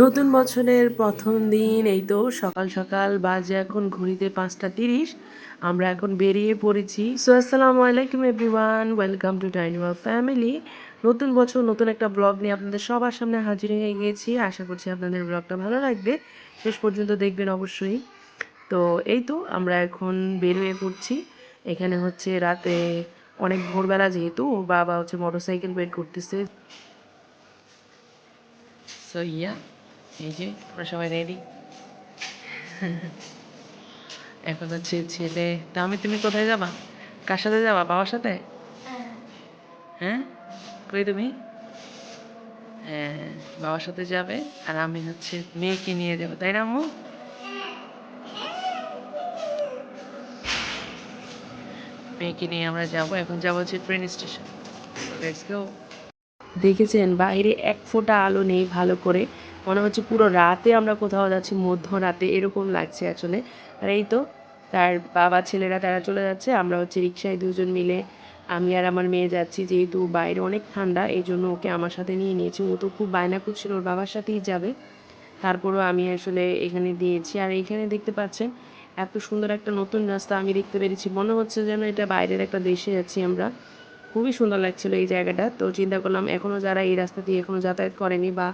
নতুন বছরের প্রথম দিন, এই তো সকাল সকাল বাজে এখন ঘড়িতে পাঁচটা তিরিশ। আমরা এখন বেরিয়ে পড়েছি। সো আসসালামু আলাইকুম everyone welcome to Tiniwal family নতুন বছর, নতুন একটা ব্লগ নিয়ে আপনাদের সবার সামনে হাজির হয়ে গিয়েছি আশা করছি আপনাদের ব্লগটা ভালো লাগবে। শেষ পর্যন্ত দেখবেন অবশ্যই। তো, এই তো আমরা এখন বেরিয়ে পড়ছি। এখানে হচ্ছে রাতে অনেক ভোরবেলা যেহেতু, বাবা হচ্ছে মোটরসাইকেল বের করতেছে। সো ইয়া এই যে আমরা সবাই রেডি এখন হচ্ছে ছেলে তা আমি তুমি কোথায় যাবা কার সাথে যাবা বাবার সাথে হ্যাঁ। কই তুমি হ্যাঁ বাবার সাথে যাবে আর আমি হচ্ছে মেয়েকে নিয়ে যাব তাই না আম্মু? মেয়েকে নিয়ে আমরা যাব এখন যাব হচ্ছে ট্রেন স্টেশন লেটস গো দেখেছেন? বাইরে এক ফোঁটা আলো নেই ভালো করে। মনে হচ্ছে পুরো রাতে আমরা কোথাও যাচ্ছি, মধ্যরাতে। এরকম লাগছে আসলে। আর এই তো, তার বাবা, ছেলেরা তারা চলে যাচ্ছে। আমরা হচ্ছে রিক্সায় দুজন মিলে, আমি আর আমার মেয়ে যাচ্ছি। যেহেতু বাইরে অনেক ঠান্ডা, এই জন্য ওকে আমার সাথে নিয়ে নিয়েছি। ও তো খুব বায়না করছিল, ওর বাবার সাথেই যাবে। তারপরও আমি আসলে এখানে দিয়েছি। আর এখানে দেখতে পাচ্ছেন, এত সুন্দর একটা নতুন রাস্তা আমি দেখতে পেরেছি। মনে হচ্ছে যেন এটা বাইরের একটা দেশে যাচ্ছি আমরা। খুবই সুন্দর লাগছিল এই জায়গাটা। তো চিন্তা করলাম এখনও যারা এই রাস্তা দিয়ে এখনও যাতায়াত করেনি বা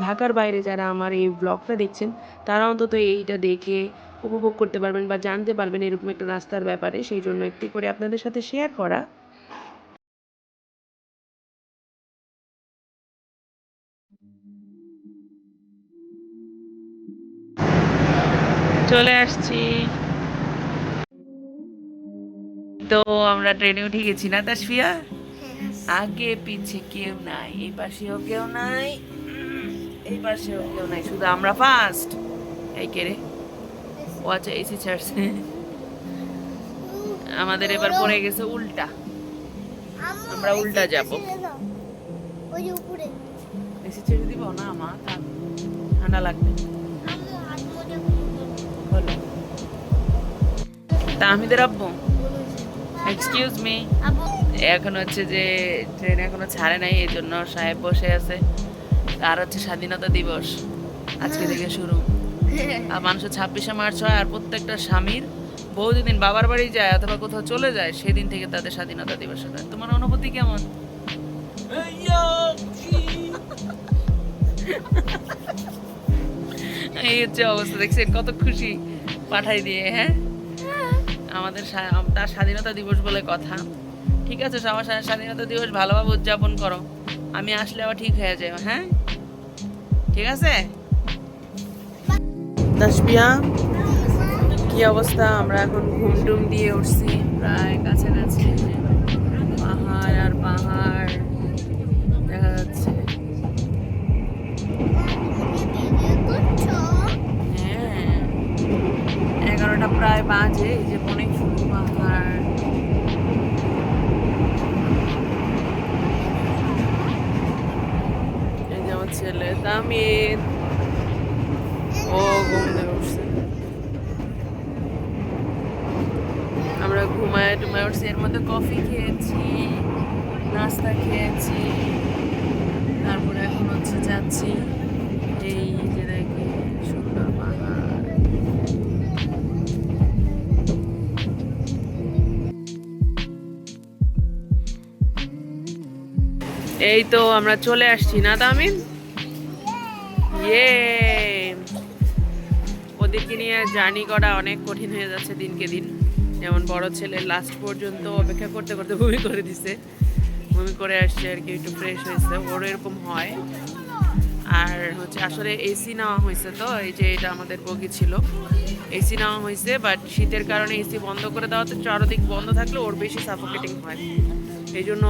ঢাকার বাইরে যারা আমার এই ব্লগটা দেখছেন, তারা অন্তত এইটা দেখে উপভোগ করতে পারবেন বা জানতে পারবেন এরকম একটা রাস্তার ব্যাপারে। সেই জন্য একটি করে আপনাদের সাথে শেয়ার করা। চলে আসছি। তো আমরা ট্রেনে উঠে গেছি না তাসফিয়া আগে পিছে কেউ নাই, এই পাশেও কেউ নাই, এই পাশেও কেউ নাই, শুধু আমরা ফার্স্ট এই কে রে? ও আচ্ছা এসি ছাড়ছে। আমাদের এবার পড়ে গেছে উল্টা। আমরা উল্টা যাব। এসি ছেড়ে দিব না থাক। ঠান্ডা লাগবে। আমি হাত মোজা বলো। তা আমিদের আব্বু? এক্সকিউজ মি এখন হচ্ছে যে ট্রেন এখনও ছাড়ে নাই এই জন্য সাহেব বসে আছে। আর হচ্ছে স্বাধীনতা দিবস আজকে থেকে শুরু। আর মানুষের ছাব্বিশে মার্চ হয় আর প্রত্যেকটা স্বামীর বউ যেদিন বাবার বাড়ি যায় অথবা কোথাও চলে যায় সেদিন থেকে তাদের স্বাধীনতা দিবস হয়। তোমার অনুভূতি কেমন? এই হচ্ছে অবস্থা দেখছেন কত খুশি পাঠাই দিয়ে হ্যাঁ? আমাদের তার স্বাধীনতা দিবস বলে কথা। ঠিক আছে, সবার স্বাধীনতা দিবস ভালোভাবে উদযাপন করো। আমি আসলে আবার ঠিক হয়ে যাবে হ্যাঁ? ঠিক আছে? কি অবস্থা? আমরা এখন ঘুম টুম দিয়ে উঠছি, প্রায় কাছাকাছি। পাহাড় আর পাহাড়। এই যে অনেক সুন্দর পাহাড় এই যে ছেলে তামির ও ঘুম উঠছে। আমরা ঘুমায় টুমায় উঠছি, এর মধ্যে কফি খেয়েছি, নাস্তা খেয়েছি। তারপরে এখন হচ্ছে যাচ্ছি, এই যে দেখে। এই তো আমরা চলে আসছি, না তামিন ইয়ে ওদেরকে নিয়ে জার্নি করা অনেক কঠিন হয়ে যাচ্ছে দিনকে দিন। যেমন বড় ছেলে লাস্ট পর্যন্ত অপেক্ষা করতে করতে বমি করে দিছে। বমি করে আসছে আর কি, একটু ফ্রেশ হয়েছে। ওরও এরকম হয়। আর হচ্ছে আসলে এসি নেওয়া হয়েছে তো, এই যে এটা আমাদের বগি ছিল। এসি নেওয়া হয়েছে বাট শীতের কারণে এসি বন্ধ করে দেওয়াতে চারোদিক বন্ধ থাকলে ওর বেশি সাফোকেটিং হয়। এই জন্য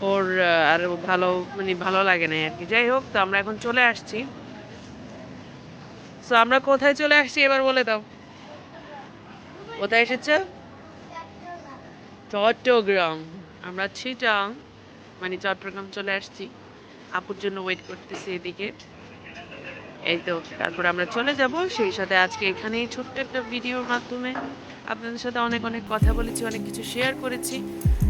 ওর আর ভালো মানে ভালো লাগে না আর কি। যাই হোক, তো আমরা এখন চলে আসছি। তো আমরা কোথায় চলে আসছি এবার বলে দাও। কোথায় এসেছে? চট্টগ্রাম। আমরা চিটাং মানে চট্টগ্রাম চলে আসছি। আপুর জন্য ওয়েট করতেছি এদিকে। এই তো, তারপর আমরা চলে যাব। সেই সাথে আজকে এখানেই ছোট্ট একটা ভিডিওর মাধ্যমে। আপনাদের সাথে অনেক অনেক কথা বলেছি অনেক কিছু শেয়ার করেছি।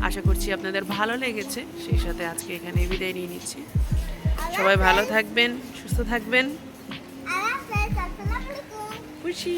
আশা করছি আপনাদের ভালো লেগেছে। সেই সাথে আজকে এখানে বিদায় নিয়ে নিচ্ছি। সবাই ভালো থাকবেন সুস্থ থাকবেন। খুশি।